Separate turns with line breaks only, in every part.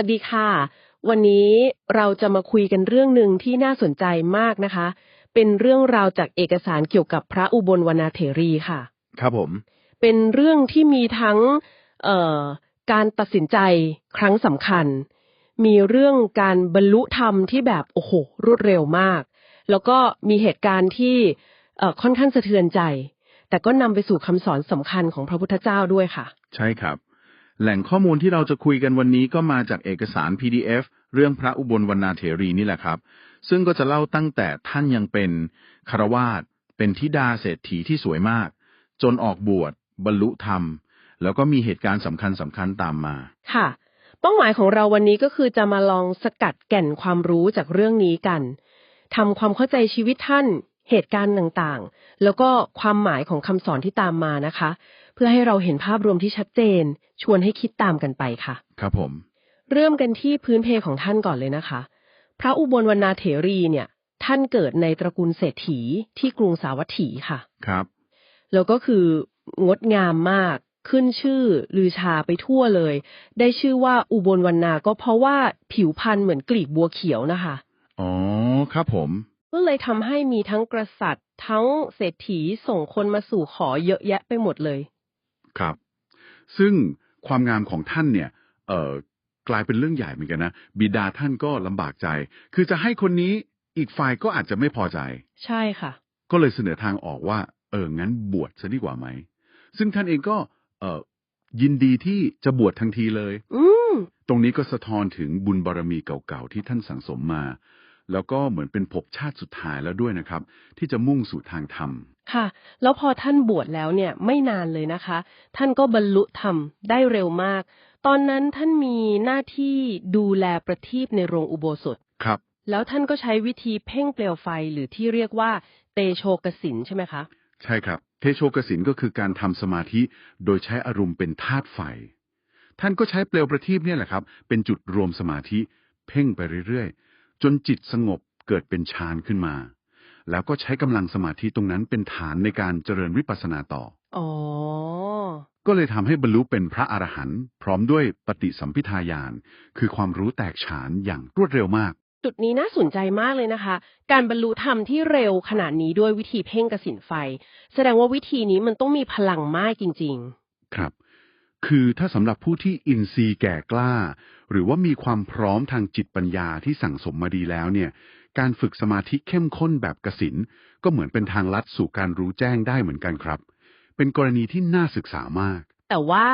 สวัสดีค่ะ วันนี้เราจะมาคุยกันเรื่องหนึ่งที่น่าสนใจมากนะคะ เป็นเรื่องราวจากเอกสารเกี่ยวกับพระอุบลวรรณเถรีค่ะ
ครับผม
เป็นเรื่องที่มีทั้งเอ่อการตัดสินใจครั้งสำคัญ มีเรื่องการบรรลุธรรมที่แบบโอ้โหรวดเร็วมาก แล้วก็มีเหตุการณ์ที่เอ่อค่อนข้างสะเทือนใจ แต่ก็นำไปสู่คำสอนสำคัญของพระพุทธเจ้าด้วยค่ะ
ใช่ครับ แหล่งข้อมูลที่เราจะคุยกันวันนี้ก็มาจากเอกสาร PDF เรื่องพระอุบลวรรณเถรีนี่แหละครับ ซึ่งก็จะเล่าตั้งแต่ท่านยังเป็นคารวาสเป็นธิดาเศรษฐีที่สวยมาก จนออกบวช บรรลุธรรม แล้วก็มีเหตุการณ์สำคัญสำคัญๆตามมา
ค่ะ เป้าหมายของเราวันนี้ก็คือจะมาลองสกัดแก่นความรู้จากเรื่องนี้กันทำความเข้าใจชีวิตท่าน เหตุการณ์ต่างๆ แล้วก็ความหมายของคำสอนที่ตามมานะคะ พื่อให้เราเห็นภาพรวมที่ชัดเจน ชวนให้คิดตามกันไปค่ะ
ครับผม
เริ่มกันที่พื้นเพของท่านก่อนเลยนะคะ พระอุบลวรรณเถรีเนี่ย ท่านเกิดในตระกูลเศรษฐีที่กรุงสาวัตถีค่ะ
ครับ
แล้วก็คืองดงามมากขึ้นชื่อลือชาไปทั่วเลย ได้ชื่อว่าอุบลวรรณาก็เพราะว่าผิวพรรณเหมือนกลีบบัวเขียวนะคะ
อ๋อครับผม
ก็เลยทำให้มีทั้งกษัตริย์ ทั้งเศรษฐีส่งคนมาสู่ขอเยอะแยะไปหมดเลย
ครับ ซึ่งความงามของท่านเนี่ยเอ่อกลายเป็นเรื่องใหญ่เหมือนกันนะบิดาท่านก็ลำบากใจ คือจะให้คนนี้อีกฝ่ายก็อาจจะไม่พอใจ
ใช่ค่ะ
ก็เลยเสนอทางออกว่า เอองั้นบวชซะดีกว่าไหม ซึ่งท่านเองก็เออยินดีที่จะบวชทันทีเลย
อืม
ตรงนี้ก็สะท้อนถึงบุญบารมีเก่าๆ ที่ท่านสั่งสมมา แล้วก็เหมือนเป็นภพชาติสุดท้ายแล้วด้วยนะครับ ที่จะมุ่งสู่ทางธรรม
ค่ะ แล้วพอท่านบวชแล้วเนี่ยไม่นานเลยนะคะ ท่านก็บรรลุธรรมได้เร็วมาก ตอนนั้นท่านมีหน้าที่ดูแลประทีปในโรงอุโบสถ
ครับ
แล้วท่านก็ใช้วิธีเพ่งเปลวไฟหรือที่เรียกว่าเตโชกสินใช่ไหมคะ
ใช่ครับ เทโชกสินก็คือการทำสมาธิโดยใช้อารมณ์เป็นธาตุไฟ ท่านก็ใช้เปลวประทีปเนี่ยแหละครับ เป็นจุดรวมสมาธิ เพ่งไปเรื่อยๆ จนจิตสงบเกิดเป็นฌานขึ้นมา แล้วก็ใช้กำลังสมาธิตรงนั้นเป็นฐานในการเจริญวิปัสสนาต่อ
อ๋อ
ก็เลยทำให้บรรลุเป็นพระอรหันต์พร้อมด้วยปฏิสัมพิทาญาณคือความรู้แตกฉานอย่างรวดเร็วมาก
จุดนี้น่าสนใจมากเลยนะคะ การบรรลุธรรมที่เร็วขนาดนี้ด้วยวิธีเพ่งกสินไฟ แสดงว่าวิธีนี้มันต้องมีพลังมากจริง
ครับ คือถ้าสำหรับผู้ที่อินทรีย์แก่กล้า หรือว่ามีความพร้อมทางจิตปัญญาที่สั่งสมมาดีแล้วเนี่ยการฝึกสมาธิเข้มข้นแบบกสินก็เหมือนเป็นทางลัดสู่การรู้แจ้งได้เหมือนกันครับ เป็นกรณีที่น่าศึกษามาก
ๆแต่ว่า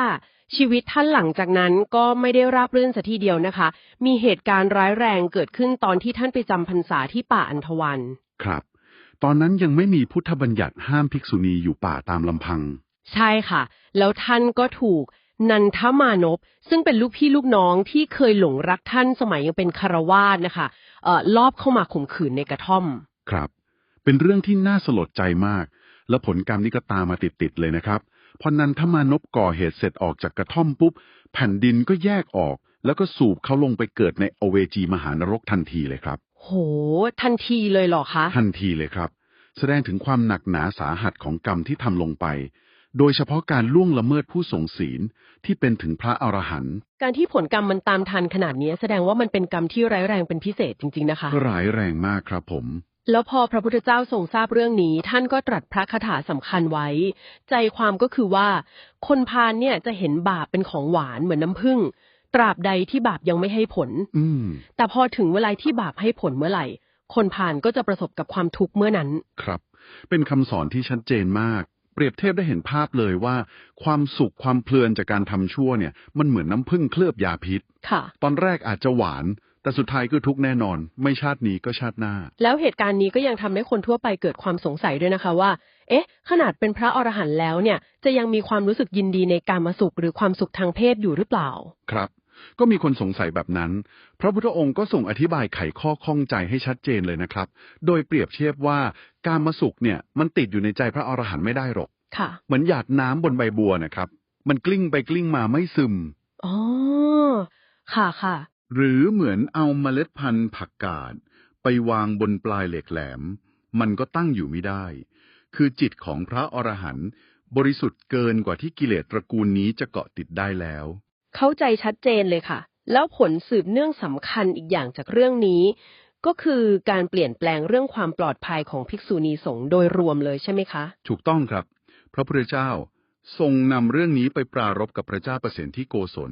ชีวิตท่านหลังจากนั้นก็ไม่ได้ราบรื่นสัทีเดียวนะคะ มีเหตุการณ์ร้ายแรงเกิดขึ้นตอนที่ท่านไปจำพรรษาที่ป่าอันธวัน
ครับ ตอนนั้นยังไม่มีพุทธบัญญัติห้ามภิกษุณีอยู่ป่าตามลำพัง
ใช่ค่ะ แล้วท่านก็ถูก นันทมานพซึ่งเป็นลูกพี่ลูกน้องที่เคยหลงรักท่านสมัยยังเป็นคารวาสนะคะเอ่อลอบเข้ามาข่มขืนในกระท่อม
ครับ เป็นเรื่องที่น่าสลดใจมาก และผลกรรมนี้ก็ตามมาติดๆเลยนะครับ พอนันทมานพก่อเหตุเสร็จออกจากกระท่อมปุ๊บ แผ่นดินก็แยกออก แล้วก็สูบเขาลงไปเกิดในอเวจีมหานรกทันทีเลยครับ
โห ทันทีเลยเหรอคะ
ทันทีเลยครับ แสดงถึงความหนักหนาสาหัสของกรรมที่ทำลงไป โดยเฉพาะการล่วงละเมิดผู้ทรงศีลที่เป็นถึงพระอรหันต์
การที่ผลกรรมมันตามทันขนาดนี้แสดงว่ามันเป็นกรรมที่ร้ายแรงเป็นพิเศษจริง ๆ นะคะ
ก็ร้ายแรงมากครับผม
แล้วพอพระพุทธเจ้าทรงทราบเรื่องนี้ ท่านก็ตรัสพระคาถาสำคัญไว้ ใจความก็คือว่า คนพาลเนี่ยจะเห็นบาปเป็นของหวานเหมือนน้ำผึ้งตราบใดที่บาปยังไม่ให้ผล
อืม
แต่พอถึงเวลาที่บาปให้ผลเมื่อไหร่ คนพาลก็จะประสบกับความทุกข์เมื่อนั้น
ครับ เป็นคำสอนที่ชัดเจนมาก เปรียบเทียบได้เห็นภาพเลยว่า ความสุขความเพลินจากการทำชั่วเนี่ย มันเหมือนน้ำผึ้งเคลือบยาพิษ
ค่ะ
ตอนแรกอาจจะหวาน แต่สุดท้ายก็ทุกข์แน่นอน ไม่ชาตินี้ก็ชาติหน้า
แล้วเหตุการณ์นี้ก็ยังทำให้คนทั่วไปเกิดความสงสัยด้วยนะคะว่า เอ๊ะ ขนาดเป็นพระอรหันต์แล้วเนี่ย จะยังมีความรู้สึกยินดีในการมาสุขหรือความสุขทางเพศอยู่หรือเปล่า
ครับ ก็มีคนสงสัยแบบนั้น พระพุทธองค์ก็ส่งอธิบายไขข้อข้องใจให้ชัดเจนเลยนะครับ โดยเปรียบเทียบว่าการมาสุขเนี่ยมันติดอยู่ในใจพระอรหันต์ไม่ได้หรอก
ค่ะ
เหมือนหยาดน้ำบนใบบัวนะครับ มันกลิ้งไปกลิ้งมาไม่ซึม
อ๋อ ค่ะค่ะ
หรือเหมือนเอาเมล็ดพันธุ์ผักกาดไปวางบนปลายเหล็กแหลม มันก็ตั้งอยู่ไม่ได้ คือจิตของพระอรหันต์บริสุทธิ์เกินกว่าที่กิเลสตระกูลนี้จะเกาะติดได้แล้ว
เข้าใจชัดเจนเลยค่ะ แล้วผลสืบเนื่องสำคัญอีกอย่างจากเรื่องนี้ ก็คือการเปลี่ยนแปลงเรื่องความปลอดภัยของภิกษุณีสงฆ์โดยรวมเลยใช่ไหมคะ
ถูกต้องครับ พระพุทธเจ้าทรงนำเรื่องนี้ไปปรารบกับพระเจ้าประสิทธิโกศล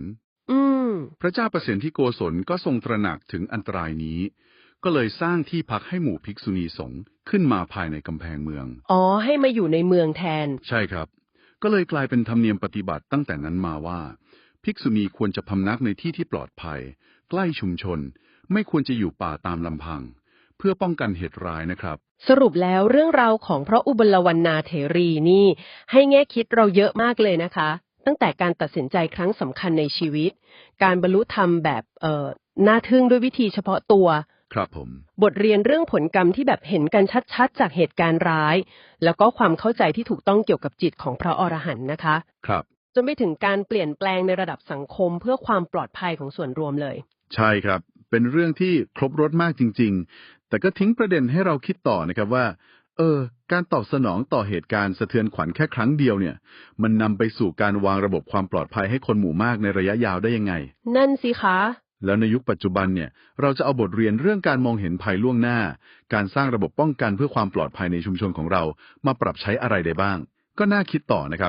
อืม
พระเจ้าประสิทธิโกศลก็ทรงตระหนักถึงอันตรายนี้ ก็เลยสร้างที่พักให้หมู่ภิกษุณีสงฆ์ขึ้นมาภายในกำแพงเมือง
อ๋อ ให้มาอยู่ในเมืองแทน
ใช่ครับ ก็เลยกลายเป็นธรรมเนียมปฏิบัติตั้งแต่นั้นมาว่า ภิกษุณีควรจะพำนักในที่ที่ปลอดภัย ใกล้ชุมชน ไม่ควรจะอยู่ป่าตามลำพัง เพื่อป้องกันเหตุร้ายนะครับ
สรุปแล้วเรื่องราวของพระอุบลวรรณาเถรีนี่ ให้แง่คิดเราเยอะมากเลยนะคะ ตั้งแต่การตัดสินใจครั้งสำคัญในชีวิต การบรรลุธรรมแบบเอ่อน่าทึ่งด้วยวิธีเฉพาะตัว
ครับผม
บทเรียนเรื่องผลกรรมที่แบบเห็นกันชัดๆ จากเหตุการณ์ร้าย แล้วก็ความเข้าใจที่ถูกต้องเกี่ยวกับจิตของพระอรหันต์นะคะ
ครับ
จนไปถึงการเปลี่ยนแปลงในระดับสังคมเพื่อความปลอดภัยของส่วนรวมเลย
ใช่ครับ เป็นเรื่องที่ครบรถมากจริงๆ แต่ก็ทิ้งประเด็นให้เราคิดต่อนะครับว่า เออ การตอบสนองต่อเหตุการณ์สะเทือนขวัญแค่ครั้งเดียวเนี่ย มันนำไปสู่การวางระบบความปลอดภัยให้คนหมู่มากในระยะยาวได้ยังไง
นั่นสิคะ
แล้วในยุคปัจจุบันเนี่ย เราจะเอาบทเรียนเรื่องการมองเห็นภัยล่วงหน้า การสร้างระบบป้องกันเพื่อความปลอดภัยในชุมชนของเรา มาปรับใช้อะไรได้บ้าง ก็น่าคิดต่อนะครับ